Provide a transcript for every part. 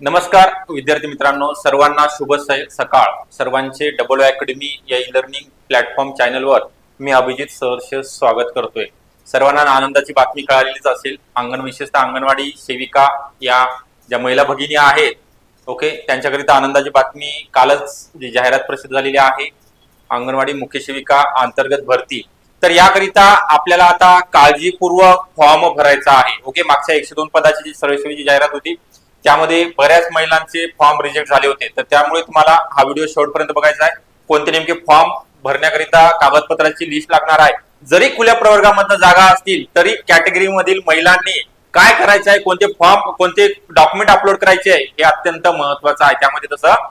नमस्कार विद्यार्थी मित्रांनो. सर्वांना शुभ सकाळ. सर्वांचे डबल अकॅडमी या ई लर्निंग प्लॅटफॉर्म चॅनलवर मी अभिजित सहर्ष स्वागत करतोय. सर्वांना आनंदाची बातमी कळालेलीच असेल. अंगण विशेषतः अंगणवाडी सेविका या ज्या महिला भगिनी आहेत ओके त्यांच्याकरिता आनंदाची बातमी कालच जी जाहिरात प्रसिद्ध झालेली आहे अंगणवाडी मुख्य सेविका अंतर्गत भरती. तर याकरिता आपल्याला आता काळजीपूर्वक फॉर्म भरायचा आहे. ओके मागच्या एकशे दोन पदाची जी सर्वसेवेची जाहिरात होती त्यामध्ये बऱ्याच महिलांचे फॉर्म रिजेक्ट झाले होते. तर त्यामुळे तुम्हाला हा व्हिडिओ शेवटपर्यंत बघायचा आहे. कोणते नेमके फॉर्म भरण्याकरिता कागदपत्राची लिस्ट लागणार आहे? जरी खुल्या प्रवर्गामधनं जागा असतील तरी कॅटेगरी मधील महिलांनी काय करायचं आहे? कोणते फॉर्म कोणते डॉक्युमेंट अपलोड करायचे आहे? हे अत्यंत महत्वाचं आहे. त्यामध्ये तसं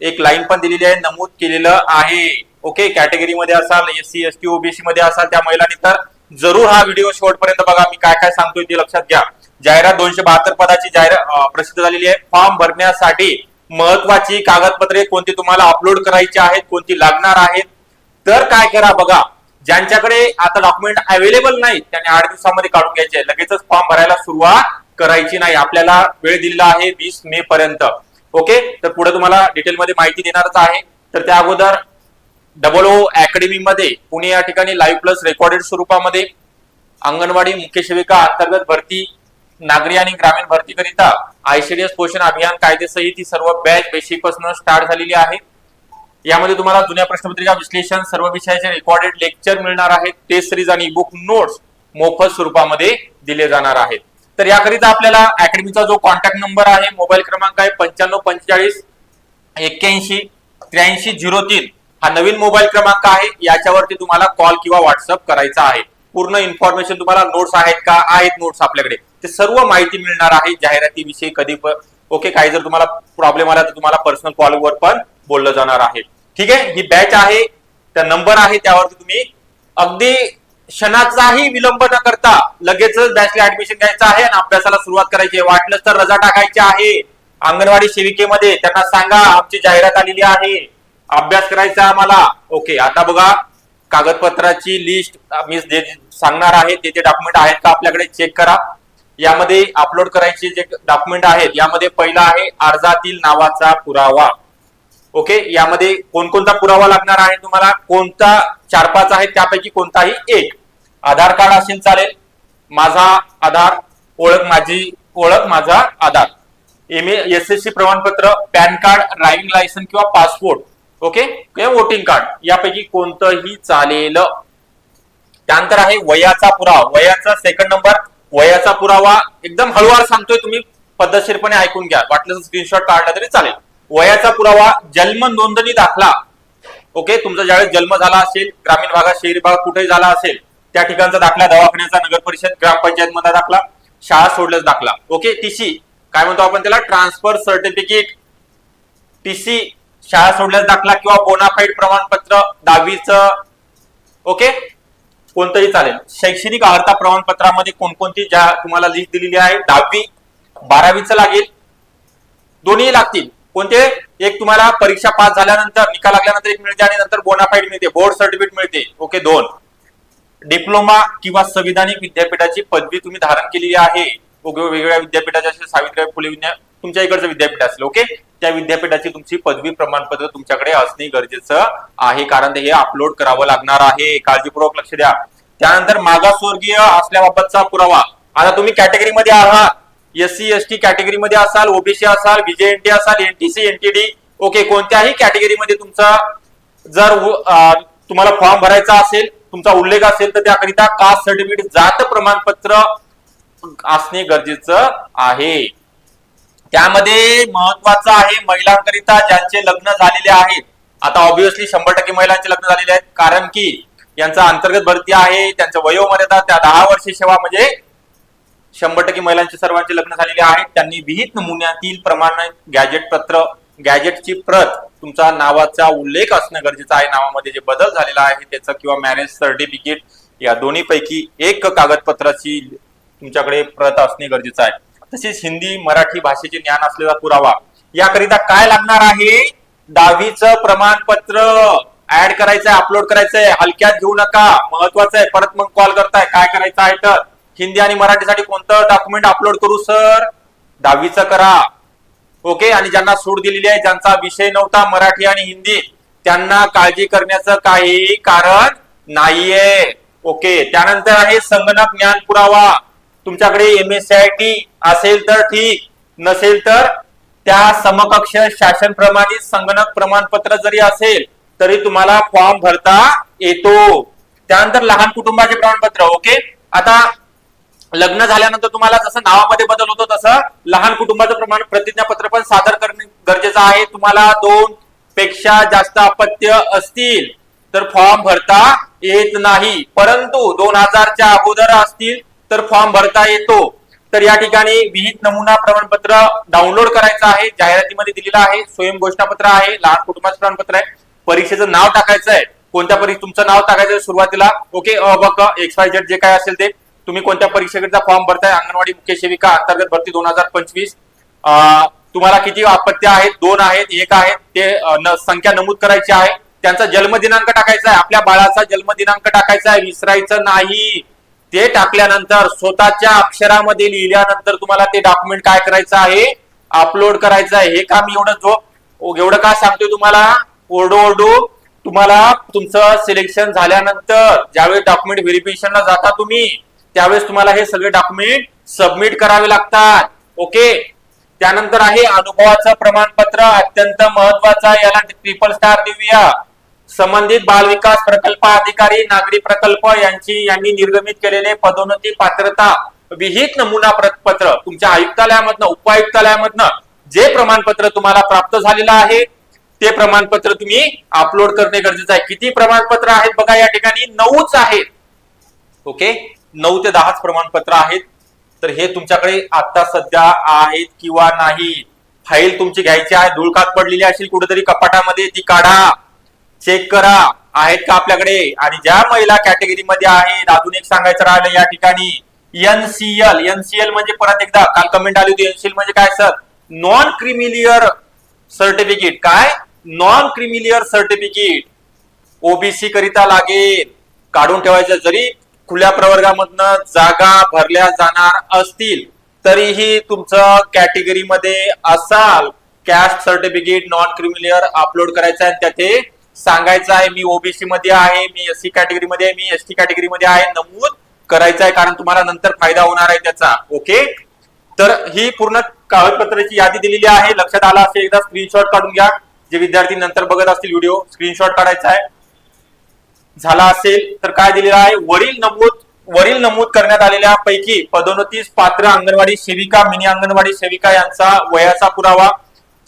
एक लाईन पण दिलेली आहे नमूद केलेलं आहे. ओके कॅटेगरी मध्ये असाल S C S T OBC मध्ये असाल त्या महिलांनी तर जरूर हा व्हिडिओ शेवटपर्यंत बघा. मी काय काय सांगतोय ते लक्षात घ्या. जाहिरात दोनशे बहात्तर पदाची जाहिरात प्रसिद्ध झालेली आहे. फॉर्म भरण्यासाठी महत्वाची कागदपत्रे कोणती तुम्हाला अपलोड करायची आहेत कोणती लागणार आहेत? तर काय करा बघा ज्यांच्याकडे आता डॉक्युमेंट अवेलेबल नाही त्यांनी आठ दिवसामध्ये काढून घ्यायचे लगेचच फॉर्म भरायला सुरुवात करायची नाही. आपल्याला वेळ दिलेला आहे वीस मे पर्यंत. ओके? तर पुढे तुम्हाला डिटेलमध्ये माहिती देणारच आहे. तर त्या अगोदर डबल ओ अकॅडमी मध्ये पुणे या ठिकाणी लाईव्ह प्लस रेकॉर्डेड स्वरूपामध्ये अंगणवाडी मुख्य सेविका अंतर्गत भरती नागरी आणि ग्रामीण भरतीकरिता आयसीडीएस पोषण अभियान कायदेसहित ही सर्व बॅच बेसिकपासून स्टार्ट झालेली आहे. यामध्ये तुम्हाला जुन्या प्रश्नपत्रिका विश्लेषण सर्व विषयाचे रेकॉर्डेड लेक्चर मिळणार आहेत. टेस्ट सिरीज आणि बुक नोट्स मोफत स्वरूपामध्ये दिले जाणार आहेत. तर याकरिता आपल्याला अकॅडमीचा जो कॉन्टॅक्ट नंबर आहे मोबाईल क्रमांक आहे पंच्याण्णव पंचेचाळीस एक्क्याऐंशी त्र्याऐंशी झिरो तीन हा नवीन मोबाईल क्रमांक आहे. याच्यावरती तुम्हाला कॉल किंवा व्हॉट्सअप करायचा आहे. पूर्ण इन्फॉर्मेशन तुम्हाला नोट्स आहेत का? आहेत नोट्स आपल्याकडे. ते सर्व माहिती मिळणार आहे. जाहिरातीविषयी कधी पण ओके काही जर तुम्हाला प्रॉब्लेम आला तर तुम्हाला पर्सनल कॉलवर पण बोललं जाणार आहे. ठीक आहे? ही बॅच आहे. त्या नंबर आहे त्यावरती तुम्ही अगदी क्षणाचाही विलंब न करता लगेचच बॅचला ऍडमिशन घ्यायचं आहे आणि अभ्यासाला सुरुवात करायची आहे. वाटलंच तर रजा टाकायची आहे. अंगणवाडी सेविकेमध्ये त्यांना सांगा आमची जाहिरात आलेली आहे. अभ्यास करायचा आम्हाला. ओके आता बघा. कागदपत्राची लिस्ट मी जे सांगणार आहे ते जे डॉक्युमेंट आहेत का आपल्याकडे चेक करा. यामध्ये अपलोड करायचे जे डॉक्युमेंट आहेत यामध्ये पहिला आहे अर्जातील नावाचा पुरावा. ओके यामध्ये कोणकोणता पुरावा लागणार आहे तुम्हाला? कोणता चार पाच आहे त्यापैकी कोणताही एक. आधार कार्ड असेल चालेल. माझा आधार ओळख माझी ओळख माझा Aadhaar. M S S C प्रमाणपत्र पॅन कार्ड ड्रायव्हिंग लायसन्स किंवा पासपोर्ट. ओके किंवा वोटिंग कार्ड यापैकी कोणतंही चालेल. त्यानंतर आहे वयाचा पुरावा. वयाचा सेकंड नंबर वयाचा पुरावा. एकदम हळूवार सांगतोय तुम्ही. पद्धतशीरपणे ऐकून घ्या. वाटलं स्क्रीनशॉट काढला तरी चालेल. वयाचा पुरावा जन्म नोंदणी दाखला. ओके तुमचा ज्यावेळेस जन्म झाला असेल ग्रामीण भागात शहरी भाग कुठेही झाला असेल त्या ठिकाणचा दाखला दवाखान्याचा नगर परिषद ग्रामपंचायत मधला दाखला शाळा सोडल्यास दाखला. ओके टीसी काय म्हणतो आपण त्याला? ट्रान्सफर सर्टिफिकेट टीसी शाळा सोडल्यास दाखला किंवा बोनाफाईड प्रमाणपत्र दहावीचं ओके कोणतंही चालेल. शैक्षणिक अर्हता प्रमाणपत्रामध्ये कोणकोणती ज्या तुम्हाला लिस्ट दिलेली आहे दहावी बारावीचं लागेल. दोन्ही लागतील. कोणते? एक तुम्हाला परीक्षा पास झाल्यानंतर निकाल लागल्यानंतर एक मिळते आणि नंतर बोनाफाईड मिळते. बोर्ड सर्टिफिकेट मिळते. ओके दोन. डिप्लोमा किंवा संविधानिक विद्यापीठाची पदवी तुम्ही धारण केलेली आहे. वेगवेगळ्या विद्यापीठाच्या असेल सावित्रीबाई फुले तुमच्या इकडचं विद्यापीठ असेल ओके त्या विद्यापीठाची तुमची पदवी प्रमाणपत्र तुमच्याकडे असणे गरजेचं आहे. कारण ते हे अपलोड करावं लागणार आहे. काळजीपूर्वक लक्ष द्या. त्यानंतर मागासवर्गीय असल्याबाबतचा पुरावा. आता तुम्ही कॅटेगरीमध्ये आहात एस सी एस टी कॅटेगरीमध्ये असाल ओबीसी असाल बीजेएनटी असाल एनटीसी एनटीडी ओके कोणत्याही कॅटेगरीमध्ये तुमचा जर तुम्हाला फॉर्म भरायचा असेल तुमचा उल्लेख असेल तर त्याकरिता कास्ट सर्टिफिकेट जात प्रमाणपत्र असणे गरजेचं आहे. त्यामध्ये महत्वाचं आहे महिलांकरिता ज्यांचे लग्न झालेले आहेत आता ऑब्विसली शंभर टक्के महिलांचे लग्न झालेले आहेत. कारण की यांचा अंतर्गत भरती आहे त्यांचं वयोमर्यादा त्या दहा वर्षे सेवा म्हणजे शंभर टक्के महिलांचे सर्वांचे लग्न झालेले आहेत त्यांनी विहित नमुन्यातील प्रमाण गॅजेट पत्र गॅजेटची प्रत तुमचा नावाचा उल्लेख असणं गरजेचं आहे. नावामध्ये जे बदल झालेला आहे त्याचं किंवा मॅरेज सर्टिफिकेट या दोन्हीपैकी एक कागदपत्राची तुमच्याकडे प्रत असणे गरजेचं आहे. तसेच हिंदी मराठी भाषेचे ज्ञान असलेला पुरावा. याकरिता काय लागणार आहे? दहावीचं प्रमाणपत्र ऍड करायचंय अपलोड करायचंय. हलक्यात घेऊ नका. महत्वाचं आहे. परत मग कॉल करताय. काय करायचं आहे तर? हिंदी आणि मराठीसाठी कोणतं डॉक्युमेंट अपलोड करू सर दहावीचं करा. ओके आणि ज्यांना सूट दिलेली आहे ज्यांचा विषय नव्हता मराठी आणि हिंदी त्यांना काळजी करण्याचं काही कारण नाहीये. ओके त्यानंतर आहे संगणक ज्ञान पुरावा. तुमच्याकडे M S C I T असेल तर ठीक नसेल तर त्या समकक्ष शासन प्रमाणित संगणक प्रमाणपत्र जरी असेल तरी तुम्हाला फॉर्म भरता येतो. त्यानंतर लहान कुटुंबाचे प्रमाणपत्र ओके? आता लग्न झाल्यानंतर तुम्हाला जसं नावामध्ये बदल होतो तसं लहान कुटुंबाचं प्रमाण प्रतिज्ञापत्र पण सादर करणे गरजेचं आहे. तुम्हाला दोन पेक्षा जास्त अपत्य असतील तर फॉर्म भरता येत नाही. परंतु दोन हजारच्या अगोदर असतील तर फॉर्म भरता येतो. तर या ठिकाणी विहित नमुना प्रमाणपत्र डाउनलोड करायचं आहे जाहिरातीमध्ये दिलेलं आहे स्वयं घोषणापत्र आहे लहान कुटुंबाचं प्रमाणपत्र आहे. परीक्षेचं नाव टाकायचं आहे. कोणत्या परीक्षा तुमचं नाव टाकायचं सुरुवातीला. Okay uh X Y Z जे काय असेल ते. तुम्ही कोणत्या परीक्षेकरता फॉर्म भरताय? अंगणवाडी मुख्य सेविका अंतर्गत भरती दोन हजार पंचवीस. तुम्हाला किती आपत्ती आहेत? दोन आहेत एक आहेत. ते संख्या नमूद करायची आहे. त्यांचा जन्मदिनांक टाकायचा आहे. आपल्या बाळाचा जन्मदिनांक टाकायचा आहे. विसरायचं नाही. ते टाकल्यानंतर स्वतःच्या अक्षरामध्ये लिहिल्यानंतर तुम्हाला ते डॉक्युमेंट काय करायचं आहे? अपलोड करायचं आहे. हे काम एवढं जो एवढं का सांगतोय तुम्हाला? ओरडू ओरडू तुम्हाला तुमचं सिलेक्शन झाल्यानंतर ज्यावेळेस डॉक्युमेंट व्हेरिफिकेशनला जाता तुम्ही त्यावेळेस तुम्हाला हे सगळे डॉक्युमेंट सबमिट करावे लागतात. ओके त्यानंतर आहे अनुभवाचं प्रमाणपत्र अत्यंत महत्वाचं आहे. याला ट्रिपल स्टार देऊया. संबंधित बाल विकास प्रकल्प अधिकारी नागरी प्रकल्प यांची यांनी निर्गमित केलेले पदोन्नती पात्रता विहित नमुना पत्र. तुमच्या आयुक्तालयामधनं उपायुक्तालयामधनं जे प्रमाणपत्र तुम्हाला प्राप्त झालेलं आहे ते प्रमाणपत्र तुम्ही अपलोड करणे गरजेचं आहे. किती प्रमाणपत्र आहेत बघा या ठिकाणी? नऊच आहेत. ओके? नऊ ते दहाच प्रमाणपत्र आहेत. तर हे तुमच्याकडे आता सध्या आहेत किंवा नाही? फाईल तुमची घ्यायची आहे धुळकात पडलेली असेल कुठेतरी कपाटामध्ये ती काढा. चेक करा. आहेत का आपल्याकडे? आणि ज्या महिला कॅटेगरीमध्ये आहेत अजून एक सांगायचं राहिलं या ठिकाणी. एनसीएल एनसीएल म्हणजे परत एकदा काल कमेंट आली होती एनसीएल म्हणजे काय sir non creamy layer certificate काय non creamy layer certificate OBC करिता लागेल. काढून ठेवायचं. जरी खुल्या प्रवर्गामधनं जागा भरल्या जाणार असतील तरीही तुमचं कॅटेगरीमध्ये असाल caste certificate non creamy layer upload करायचं आहे त्याचे सांगायचं आहे मी ओबीसी मध्ये आहे मी एससी कॅटेगरीमध्ये आहे मी एसटी कॅटेगरीमध्ये आहे नमूद करायचं आहे कारण तुम्हाला नंतर फायदा होणार आहे त्याचा ओके तर ही पूर्ण कागदपत्राची यादी दिलेली आहे लक्षात आला असेल एकदा स्क्रीनशॉट काढून घ्या. जे विद्यार्थी नंतर बघत असतील व्हिडिओ स्क्रीनशॉट काढायचा आहे. झाला असेल तर काय दिलेलं आहे? वरील नमूद वरील नमूद करण्यात आलेल्या पैकी पदोन्नतीस पात्र अंगणवाडी सेविका मिनी अंगणवाडी सेविका यांचा वयाचा पुरावा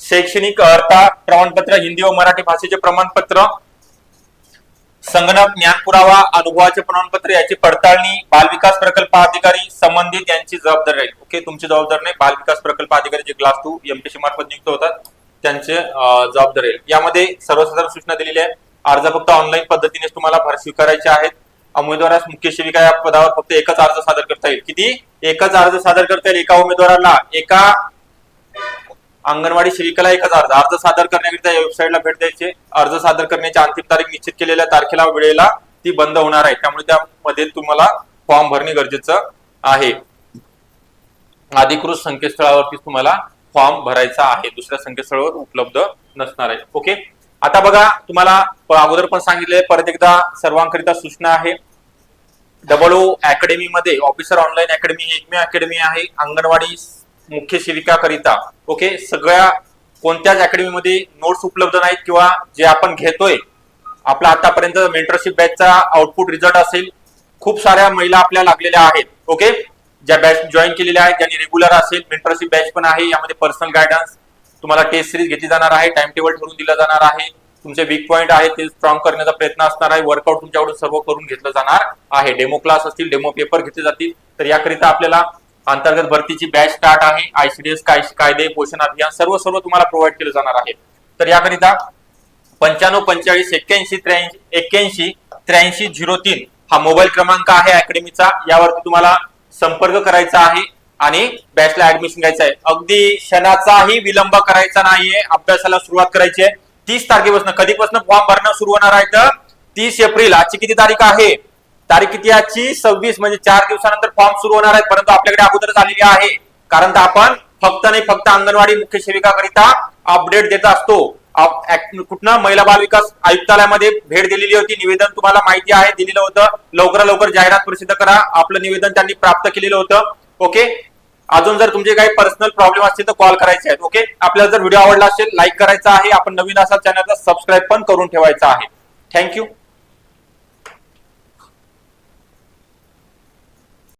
शैक्षणिक अर्था प्रमाणपत्र हिंदी व मराठी भाषेचे प्रमाणपत्र संगणक ज्ञान पुरावा अनुभवाचे प्रमाणपत्र याची पडताळणी बाल विकास प्रकल्प अधिकारी संबंधित यांची जबाबदारी राहील. ओके तुमची जबाबदारी नाही. बाल विकास प्रकल्प अधिकारी जे क्लास टू एमपीसी मार्फत नियुक्त होतात त्यांचे जबाबदारी राहील. यामध्ये सर्वसाधारण सूचना दिलेली आहे. अर्ज फक्त ऑनलाईन पद्धतीने तुम्हाला भर स्वीकारायचे आहेत. उमेदवारास मुख्य सेविका या पदावर फक्त एकच अर्ज सादर करता येईल. किती? एकच अर्ज सादर करता येईल एका उमेदवाराला. एका अंगणवाडी सेविकाला एकच अर्ज अर्ज सादर करण्याकरिता या वेबसाईटला भेट द्यायचे. अर्ज सादर करण्याची अंतिम तारीख निश्चित केलेल्या तारखेला वेळेला ती बंद होणार आहे. त्यामुळे त्यामध्ये तुम्हाला फॉर्म भरणे गरजेचं आहे. अधिकृत संकेतस्थळावरती तुम्हाला फॉर्म भरायचा आहे. दुसऱ्या संकेतस्थळावर उपलब्ध नसणार आहे. ओके? आता बघा तुम्हाला अगोदर पण सांगितले परत एकदा सर्वांकरिता सूचना आहे. डबल ओ अकॅडमी मध्ये ऑफिसर ऑनलाईन अकॅडमी एकमेव अकॅडमी आहे. अंगणवाडी मुख्य सेविका करिता ओके सगळ्या कोणत्याच अकॅडमीमध्ये नोट्स उपलब्ध नाहीत किंवा जे आपण घेतोय आपला आतापर्यंत मेंटरशिप बॅचचा आउटपुट रिझल्ट असेल खूप साऱ्या महिला आपल्या लागलेल्या आहेत. ओके ज्या बॅच जॉईन केलेल्या आहेत ज्यांनी रेग्युलर असेल मेंटरशिप बॅच पण आहे यामध्ये पर्सनल गायडन्स तुम्हाला टेस्ट सिरीज घेतली जाणार आहे टाइम टेबल ठरून दिलं जाणार आहे तुमचे वीक पॉईंट आहे ते स्ट्रॉंग करण्याचा प्रयत्न असणार आहे वर्कआउट तुमच्याकडून सर्व करून घेतलं जाणार आहे. डेमो क्लास असतील डेमो पेपर घेतले जातील तर याकरिता आपल्याला अंतर्गत भरतीची बॅच स्टार्ट आहे. आयसीडीएस कायदे पोषण अभियान सर्व सर्व तुम्हाला प्रोव्हाइड केलं जाणार आहे. तर याकरिता पंच्याण्णव पंचेचाळीस एक्क्याऐंशी त्र्याऐंशी एक्क्याऐंशी त्र्याऐंशी झिरो तीन हा मोबाईल क्रमांक आहे अकॅडमीचा यावरती तुम्हाला संपर्क करायचा आहे आणि बॅचला ऍडमिशन घ्यायचं आहे. अगदी क्षणाचाही विलंब करायचा नाहीये. अभ्यासाला सुरुवात करायची आहे. तीस तारखेपासून कधीपासून फॉर्म भरणं सुरू होणार आहे तर तीस एप्रिल आजची किती तारीख आहे? तारीख किती आजची? सव्वीस म्हणजे चार दिवसानंतर फॉर्म सुरू होणार आहे. परंतु आपल्याकडे अगोदरच आलेली आहे. कारण तर आपण फक्त नाही फक्त अंगणवाडी मुख्य सेविकाकरिता अपडेट देत असतो. कुठनं? महिला बाल विकास आयुक्तालयामध्ये भेट दिलेली होती. निवेदन तुम्हाला माहिती आहे. दिलेलं होतं. लवकरात लवकर जाहिरात प्रसिद्ध करा. आपलं निवेदन त्यांनी प्राप्त केलेलं होतं. ओके? अजून जर तुमचे काही पर्सनल प्रॉब्लेम असतील तर कॉल करायचे आहेत. ओके? आपल्याला जर व्हिडिओ आवडला असेल लाईक करायचा आहे. आपण नवीन असाल चॅनलला सबस्क्राईब पण करून ठेवायचा आहे. थँक्यू